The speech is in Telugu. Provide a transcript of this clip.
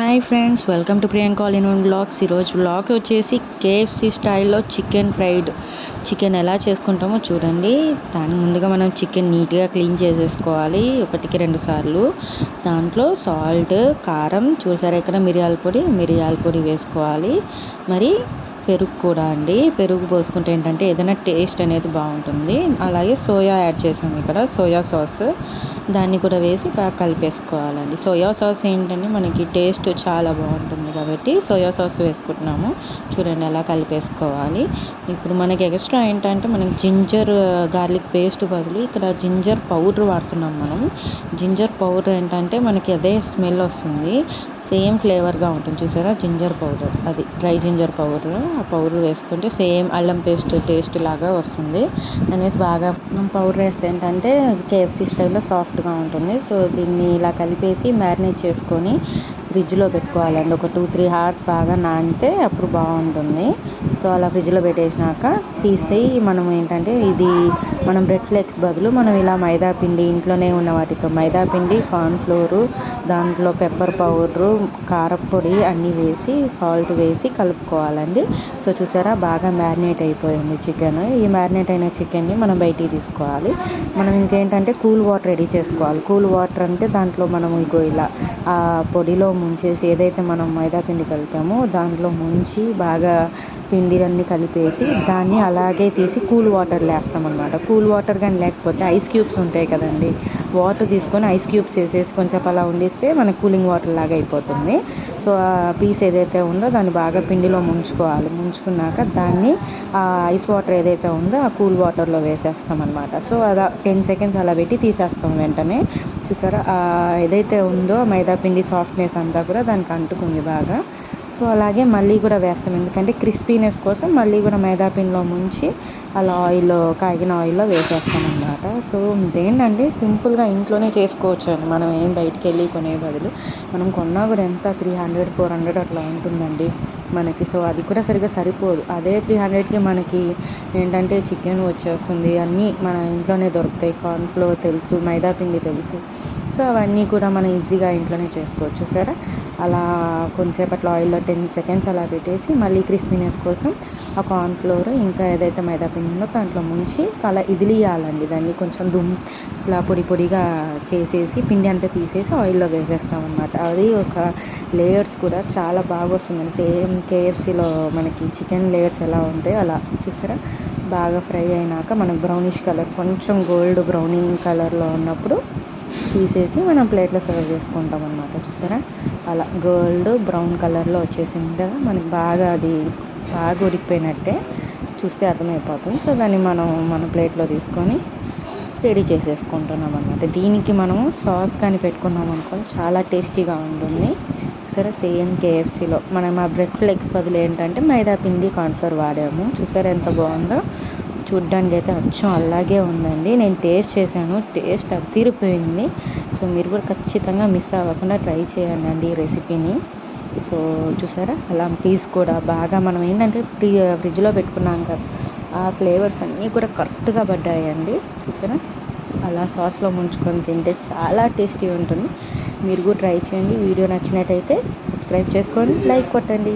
Hi friends welcome to Priyanka all in one blogs ఈరోజు బ్లాగ్ వచ్చేసి కేఎఫ్సి స్టైల్లో చికెన్ ఫ్రైడ్ చికెన్ ఎలా చేసుకుంటామో చూడండి. దాని ముందుగా మనం చికెన్ నీట్గా క్లీన్ చేసేసుకోవాలి. ఒకటికి రెండు సార్లు. దాంట్లో సాల్ట్ కారం చూసారా ఇక్కడ మిరియాల పొడి? మిరియాల పొడి వేసుకోవాలి. మరి పెరుగు కూడా అండి. పెరుగు పోసుకుంటే ఏంటంటే ఏదైనా టేస్ట్ అనేది బాగుంటుంది. అలాగే సోయా యాడ్ చేసాము ఇక్కడ సోయా సాస్. దాన్ని కూడా వేసి బాగా కలిపేసుకోవాలండి. సోయా సాస్ ఏంటంటే మనకి టేస్ట్ చాలా బాగుంటుంది కాబట్టి సోయా సాస్ వేసుకుంటున్నాము. చూడండి ఎలా కలిపేసుకోవాలి. ఇప్పుడు మనకి ఎక్స్ట్రా ఏంటంటే మనకి జింజర్ గార్లిక్ పేస్ట్ బదులు ఇక్కడ జింజర్ పౌడర్ వాడుతున్నాం మనం జింజర్ పౌడర్ ఏంటంటే మనకి అదే స్మెల్ వస్తుంది. సేమ్ ఫ్లేవర్గా ఉంటుంది. చూసారా? Ginger powder. అది డ్రై జింజర్ పౌడర్. పౌడర్ వేసుకుంటే సేమ్ అల్లం పేస్ట్ టేస్ట్ లాగా వస్తుంది. దాని వేసి బాగా మనం పౌడర్ వేస్తే ఏంటంటే కేఎఫ్సీ స్టైల్లో సాఫ్ట్గా ఉంటుంది. సో దీన్ని ఇలా కలిపేసి మ్యారినేట్ చేసుకొని ఫ్రిడ్జ్లో పెట్టుకోవాలండి. ఒక టూ త్రీ అవర్స్ బాగా నానితే అప్పుడు బాగుంటుంది. సో అలా ఫ్రిడ్జ్లో పెట్టేసినాక తీస్తే మనం ఏంటంటే ఇది మనం బ్రెడ్ ఫ్లేక్స్ బదులు మనం ఇలా మైదా పిండి ఇంట్లోనే ఉన్న వాటితో మైదా పిండి కార్న్ఫ్లోరు దాంట్లో పెప్పర్ పౌడరు కారపొడి అన్నీ వేసి సాల్ట్ వేసి కలుపుకోవాలండి. సో చూసారా బాగా మ్యారినేట్ అయిపోయింది చికెన్. ఈ మ్యారినేట్ అయిన చికెన్ని మనం బయటికి తీసుకోవాలి. మనం ఇంకేంటంటే కూల్ వాటర్ రెడీ చేసుకోవాలి. కూల్ వాటర్ అంటే దాంట్లో మనం ఇగో ఇలా ఆ పొడిలో ముంచేసి ఏదైతే మనం మైదా పిండి కలిపామో దాంట్లో ముంచి బాగా పిండిలన్నీ కలిపేసి దాన్ని అలాగే తీసి కూల్ వాటర్ వేస్తాం అనమాట కూల్ వాటర్ కానీ లేకపోతే ఐస్ క్యూబ్స్ ఉంటాయి కదండి. వాటర్ తీసుకొని ఐస్ క్యూబ్స్ వేసేసి కొంచెం అలా ఉండిస్తే మనకు కూలింగ్ వాటర్ లాగా అయిపోతుంది. సో ఆ పీస్ ఏదైతే ఉందో దాన్ని బాగా పిండిలో ముంచుకోవాలి. ముంచుకున్నాక దాన్ని ఆ ఐస్ వాటర్ ఏదైతే ఉందో ఆ కూల్ వాటర్లో వేసేస్తాం అనమాట సో అలా టెన్ సెకండ్స్ అలా పెట్టి తీసేస్తాం వెంటనే. చూసారా? ఏదైతే ఉందో మైదా పిండి సాఫ్ట్నెస్ అంతా కూడా దానికి అంటుకుంది బాగా. సో అలాగే మళ్ళీ కూడా వేస్తాం. ఎందుకంటే క్రిస్పీనెస్ కోసం మళ్ళీ కూడా మైదా పిండిలో ముంచి అలా ఆయిల్లో కాగిన ఆయిల్లో వేసేస్తాం అనమాట సో ఇదేంటండి? సింపుల్గా ఇంట్లోనే చేసుకోవచ్చు అండి. మనం ఏం బయటికి వెళ్ళి కొనే బదులు మనం కొన్నా కూడా ఎంత? త్రీ హండ్రెడ్ ఫోర్ హండ్రెడ్ అట్లా ఉంటుందండి మనకి. సో అది కూడా సరిగ్గా సరిపోదు. అదే త్రీ హండ్రెడ్కి మనకి ఏంటంటే చికెన్ వచ్చేస్తుంది. అన్నీ మన ఇంట్లోనే దొరుకుతాయి. కార్న్ఫ్లోర్ తెలుసు మైదా పిండి తెలుసు. సో అవన్నీ కూడా మనం ఈజీగా ఇంట్లోనే చేసుకోవచ్చు సరే. అలా కొంతసేపట్లో అట్లా ఆయిల్లో టెన్ సెకండ్స్ అలా పెట్టేసి మళ్ళీ క్రిస్పీనెస్ కోసం ఆ కార్న్ఫ్లోర్ ఇంకా ఏదైతే మైదా పిండి ఉందో దాంట్లో ముంచి అలా ఇదిలియాలండి. దాన్ని కొంచెం దుమ్ ఇట్లా పొడి పొడిగా చేసేసి పిండి అంతా తీసేసి ఆయిల్లో వేసేస్తాం అనమాట అది ఒక లేయర్స్ కూడా చాలా బాగా వస్తుందండి. సేమ్ కేఎఫ్సీలో మనకి చికెన్ లేయర్స్ ఎలా ఉంటాయో అలా చూసారా? బాగా ఫ్రై అయినాక మనకు బ్రౌనిష్ కలర్ కొంచెం గోల్డ్ బ్రౌనీ కలర్లో ఉన్నప్పుడు తీసేసి మనం ప్లేట్లో సర్వ్ చేసుకుంటాం అనమాట చూసారా? అలా గోల్డ్ బ్రౌన్ కలర్లో వచ్చేసింది కదా మనకి బాగా అది బాగా ఉడికిపోయినట్టే చూస్తే అర్థమైపోతుంది. సో దాన్ని మనం మన ప్లేట్లో తీసుకొని రెడీ చేసేసుకుంటున్నాం అనమాట దీనికి మనము సాస్ కానీ పెట్టుకున్నాం అనుకో చాలా టేస్టీగా ఉంటుంది. సరే సేమ్ కేఎఫ్సీలో. మనం ఆ బ్రెడ్ ఫ్లెక్స్ బదులు ఏంటంటే మైదా పిండి కార్న్ఫ్లోర్ వాడాము. చూసారా ఎంత బాగుందో? చూడ్డానికి అయితే అచ్చం అలాగే ఉందండి. నేను టేస్ట్ చేశాను టేస్ట్ అదిరిపోయింది సో మీరు కూడా ఖచ్చితంగా మిస్ అవ్వకుండా ట్రై చేయండి అండి ఈ రెసిపీని. సో చూసారా? అలా పీస్ కూడా బాగా మనం ఏంటంటే ఫ్రీ ఫ్రిడ్జ్లో పెట్టుకున్నాం కదా ఆ ఫ్లేవర్స్ అన్నీ కూడా కరెక్ట్గా పడ్డాయండి. చూసారా? అలా సాస్లో ముంచుకొని తింటే చాలా టేస్టీ ఉంటుంది. మీరు కూడా ట్రై చేయండి. వీడియో నచ్చినట్టయితే సబ్స్క్రైబ్ చేసుకొని లైక్ కొట్టండి.